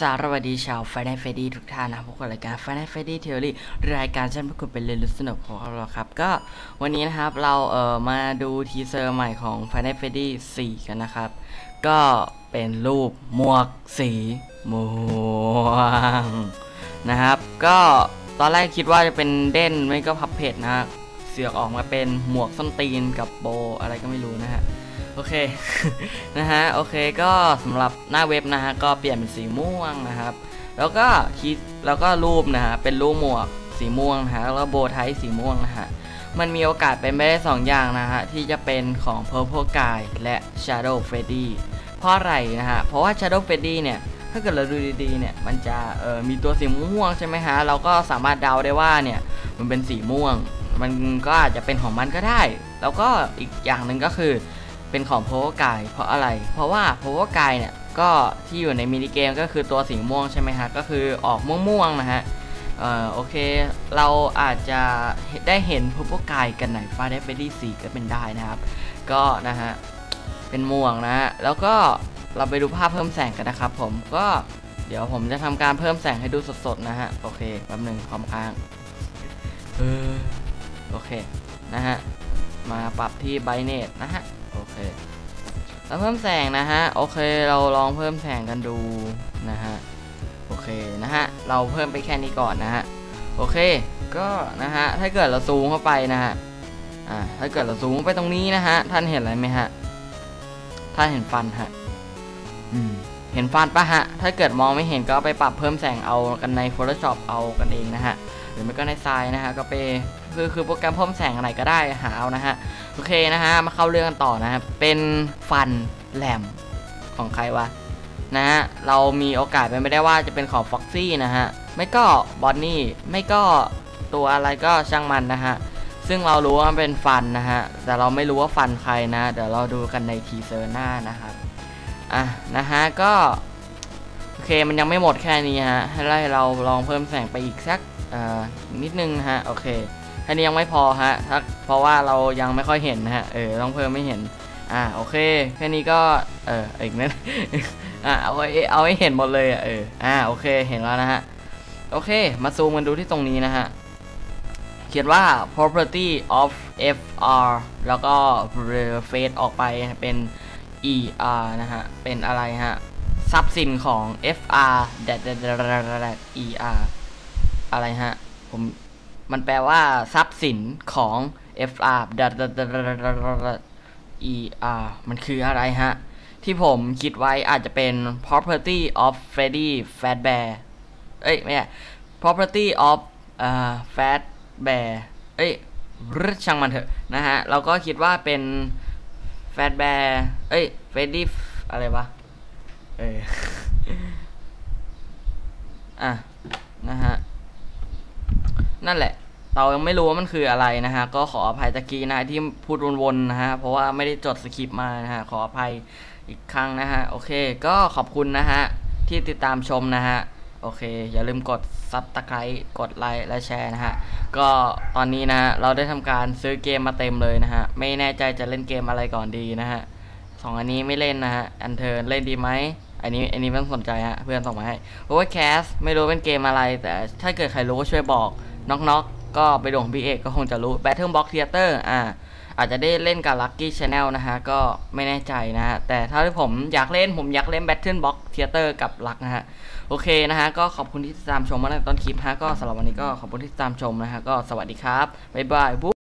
สวัสดีชาวไฟนเฟดี้ทุกท่านนะพบกับรายการไฟนเฟดี้เทอรี่รายการฉันพวกคุณเป็นเรียนรู้สนุกของเราครับ ก็วันนี้นะครับเราเอ่อมาดูทีเซอร์ใหม่ของ f i n a l f a n t a s y 4กันนะครับ ก็เป็นรูปหมวกสีม่วงนะครับ ก็ตอนแรกคิดว่าจะเป็นเด่นไม่ก็พับเพจนะฮะเสือกออกมาเป็นหมวกส้นตีนกับโบอะไรก็ไม่รู้นะฮะ โอเคนะฮะโอเคก็สำหรับหน้าเว็บนะฮะก็เปลี่ยนเป็นสีม่วงนะครับ แล้วก็คิดแล้วก็รูปนะฮะเป็นรูปหมวกสีม่วงนะฮะแล้วโบไทสีม่วงนะฮะมันมีโอกาสเป็นไปได้สองอย่างนะฮะที่จะเป็นของ Purple Guy และ Shadow Freddy เพราะอะไรนะฮะเพราะว่า Shadow Freddy เนี่ยถ้าเกิดเราดูดีๆเนี่ยมันจะเอ่อมีตัวสีม่วงใช่ไหมฮะเราก็สามารถเดาได้ว่าเนี่ยมันเป็นสีม่วง มันก็อาจจะเป็นของมันก็ได้ แล้วก็อีกอย่างหนึ่งก็คือ เป็นของ Power Guy เพราะอะไร เพราะว่า Power Guy เนี่ยก็ที่อยู่ในมินิเกมก็คือตัวสีม่วงใช่ไหมฮะก็คือออกม่วงๆนะฮะเอ่อโอเค เราอาจจะได้เห็น Power Guy กันไหนฟาเดฟเฟดี้สี่ก็เป็นได้นะครับ ก็นะฮะเป็นม่วงนะฮะแล้วก็เราไปดูภาพเพิ่มแสงกันนะครับผมก็เดี๋ยวผมจะทำการเพิ่มแสงให้ดูสดๆนะฮะโอเคแป๊บหนึ่งคอมค้างเออโอเคนะฮะมาปรับที่ไบเนตนะฮะ โอเคแล้วเพิ่มแสงนะฮะ โอเค เราลองเพิ่มแสงกันดูนะฮะ โอเคนะฮะ เราเพิ่มไปแค่นี้ก่อนนะฮะ โอเค ก็นะฮะ ถ้าเกิดเราซูมเข้าไปนะฮะ อ่า ถ้าเกิดเราซูมไปตรงนี้นะฮะ ท่านเห็นอะไรไหมฮะ ท่านเห็นฟันฮะ อืม เห็นฟันปะฮะ ถ้าเกิดมองไม่เห็นก็ไปปรับเพิ่มแสงเอากันใน Photoshop เอากันเองนะฮะ หรือไม่ก็ในทรายนะฮะ ก็ไป คือคือโปรแกรมเพิ่มแสงอะไรก็ได้หาเอานะฮะโอเคนะฮะมาเข้าเรื่องกันต่อนะครับเป็นฟันแหลมของใครวะนะฮะเรามีโอกาสเป็นไม่ได้ว่าจะเป็นของฟ็อกซี่นะฮะไม่ก็บอนนี่ไม่ก็ตัวอะไรก็ช่างมันนะฮะซึ่งเรารู้ว่ามันเป็นฟันนะฮะแต่เราไม่รู้ว่าฟันใครนะเดี๋ยวเราดูกันในทีเซอร์หน้านะครับอะนะฮะก็โอเคมันยังไม่หมดแค่นี้ฮะให้ไล่เราลองเพิ่มแสงไปอีกสักอ่อนิดนึงนะฮะโอเค ค่นี้ยังไม่พอฮะถ้าเพราะว่าเรายังไม่ค่อยเห็นนะฮะ เออ ต้องเพิ่มไม่เห็น อ่า โอเค แค่นี้ก็ เอออีกนิดอ่าเอาไว้เอาให้เห็นหมดเลยอะ เออ อ่า โอเค เห็นแล้วนะฮะ โอเค มาซูมกันดูที่ตรงนี้นะฮะ เขียนว่า property of fr แล้วก็ fade ออกไปเป็น er นะฮะ เป็นอะไรฮะ ทรัพย์สินของ fr er อะไรฮะ ผม มันแปลว่าทรัพย์สินของ fr er มันคืออะไรฮะ ที่ผมคิดไว้อาจจะเป็น property of Freddy Fazbear เอ้ยไม่ใช่ property of อ่า Fazbear เอ้ยรึช่างมันเถอะนะฮะ เราก็คิดว่าเป็น Fazbear เอ้ย Freddy อะไรวะ เอออะ นะฮะ นั่นแหละ เรายังไม่รู้ว่ามันคืออะไรนะฮะ ก็ขออภัยตะกี้นะที่พูดวนๆนะฮะ เพราะว่าไม่ได้จดสคริปต์มานะฮะ ขออภัยอีกครั้งนะฮะ โอเค ก็ขอบคุณนะฮะ ที่ติดตามชมนะฮะ โอเค อย่าลืมกดซับสไครต์กดไลค์และแชร์นะฮะ ก็ตอนนี้นะฮะ เราได้ทำการซื้อเกมมาเต็มเลยนะฮะ ไม่แน่ใจจะเล่นเกมอะไรก่อนดีนะฮะสองอันนี้ไม่เล่นนะฮะ อันเทิร์นเล่นดีไหม อันนี้อันนี้ไม่ต้องสนใจฮะ เพื่อนส่งมาให้เพราะว่าแคสไม่รู้เป็นเกมอะไร แต่ถ้าเกิดใครรู้ก็ช่วยบอก น็อกน็อกก็ไปดูของพี่เอกก็คงจะรู้ Battle Box Theater อ่าอาจจะได้เล่นกับ Lucky Channel นะฮะ ก็ไม่แน่ใจนะฮะ แต่ถ้าที่ผมอยากเล่นผมอยากเล่น Battle Box Theater กับลักนะฮะ โอเคนะฮะ ก็ขอบคุณที่ติดตามชมมาตั้งแต่ต้นคลิปฮะ ก็สำหรับวันนี้ก็ขอบคุณที่ติดตามชมนะฮะ ก็สวัสดีครับ บ๊ายบายบุ๊